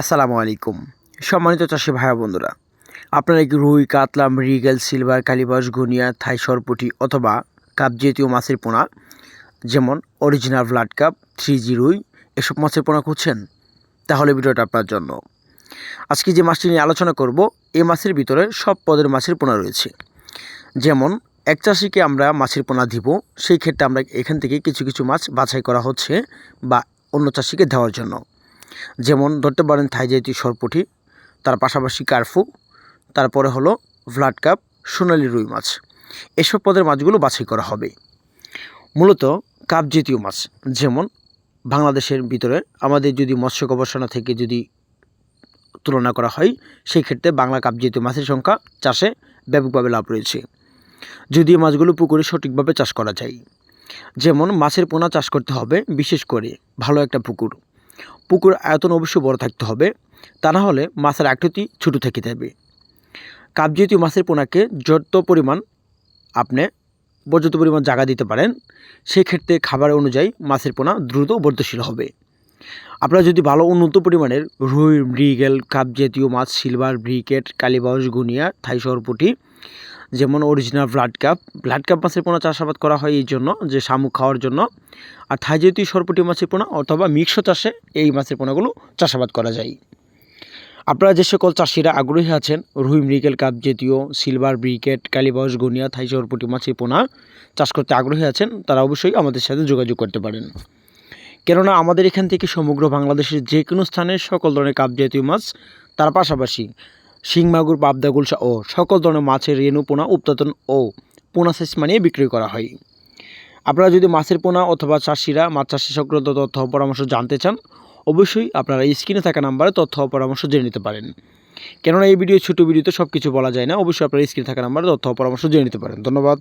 আসসালামু আলাইকুম। সম্মানিত চাষি ভাই বন্ধুরা, আপনারা কি রুই কাতলা মৃগেল সিলভার, কালিবাস, গুনিয়া থাই সরপুটি অথবা কাপ জাতীয় মাছের পোনা, যেমন original blood carp three G রুই, এসব মাছের পোনা খুঁজছেন? তাহলে ভিডিওটা আপনার জন্য। আজকে যে মাছটি নিয়ে আলোচনা করব এই মাছের ভিতরে সব পদের মাছের পোনা রয়েছে। যেমন, এক চাষিকে আমরা মাছের পোনা দিব, সেই ক্ষেত্রে আমরা এখান থেকে কিছু কিছু মাছ বাছাই করা হচ্ছে বা অন্য চাষিকে দেওয়ার জন্য। যেমন ধরতে পারেন থাই জাতীয় সরপুটি, তার পাশাপাশি কার্ফু, তারপরে হলো ভ্লাড কাপ, সোনালি রুই মাছ। এসব পদের মাছগুলো বাছাই করা হবে। মূলত কাপ জাতীয় মাছ, যেমন বাংলাদেশের ভিতরে আমাদের যদি মৎস্য গবেষণা থেকে যদি তুলনা করা হয়, সেই ক্ষেত্রে বাংলা কাপ জাতীয় মাছের সংখ্যা চাষে ব্যাপকভাবে লাভ রয়েছে। যদি মাছগুলো পুকুরে সঠিকভাবে চাষ করা যায়, যেমন মাছের পোনা চাষ করতে হবে, বিশেষ করে ভালো একটা পুকুর। পুকুর আয়তন অবশ্যই বড় থাকতে হবে। তা না হলে মাছের আকৃতি ছোটো থেকে যাবে। কাপজাতীয় মাছের পোনাকে যত পরিমাণ আপনি পর্যাপ্ত পরিমাণ জায়গা দিতে পারেন সেই ক্ষেত্রে খাবার অনুযায়ী মাছের পোনা দ্রুত বর্ধশীল হবে। আপনারা যদি ভালো উন্নত পরিমাণের রুই, মৃগেল, কাপ জাতীয় মাছ, সিলভার, ব্রিকেট, কালীবাউস, গুনিয়া থাই সরপুটি যেমন original blood carp blood carp মাছের পোনা চাষাবাদ করা হয় এই জন্য, যে শামুক খাওয়ার জন্য। আর থাই জাতীয় সরপুটি মাছের পোনা অথবা মিক্স চাষে এই মাছের পোনাগুলো চাষাবাদ করা যায়। আপনারা যে সকল চাষিরা আগ্রহী আছেন, রুই মৃগেল কাপ জাতীয় সিলভার ব্রিকেট কালীবাউস, গুনিয়া, থাই সরপুটি মাছের পোনা চাষ করতে আগ্রহী আছেন, তারা অবশ্যই আমাদের সাথে যোগাযোগ করতে পারেন। কেননা আমাদের এখান থেকে সমগ্র বাংলাদেশের যে কোনো স্থানে সকল ধরনের কাপ জাতীয় মাছ তার পাশাপাশি শিং মাগুর পাবদা গুলশা ও সকল ধরনের মাছের রেণু, পোনা উৎপাদন ও পোনা সেচ মানিয়ে বিক্রি করা হয়। আপনারা যদি মাছের পোনা অথবা চাষিরা, মাছ চাষি সংক্রান্ত তথ্য পরামর্শ জানতে চান, অবশ্যই আপনারা স্ক্রিনে থাকা নাম্বারে তথ্য পরামর্শ জেনে নিতে পারেন। কেননা এই ভিডিও ছোটো ভিডিওতে সব কিছু বলা যায় না, অবশ্যই আপনারা স্ক্রিনে থাকা নাম্বারে তথ্য পরামর্শ জেনে নিতে পারেন। ধন্যবাদ।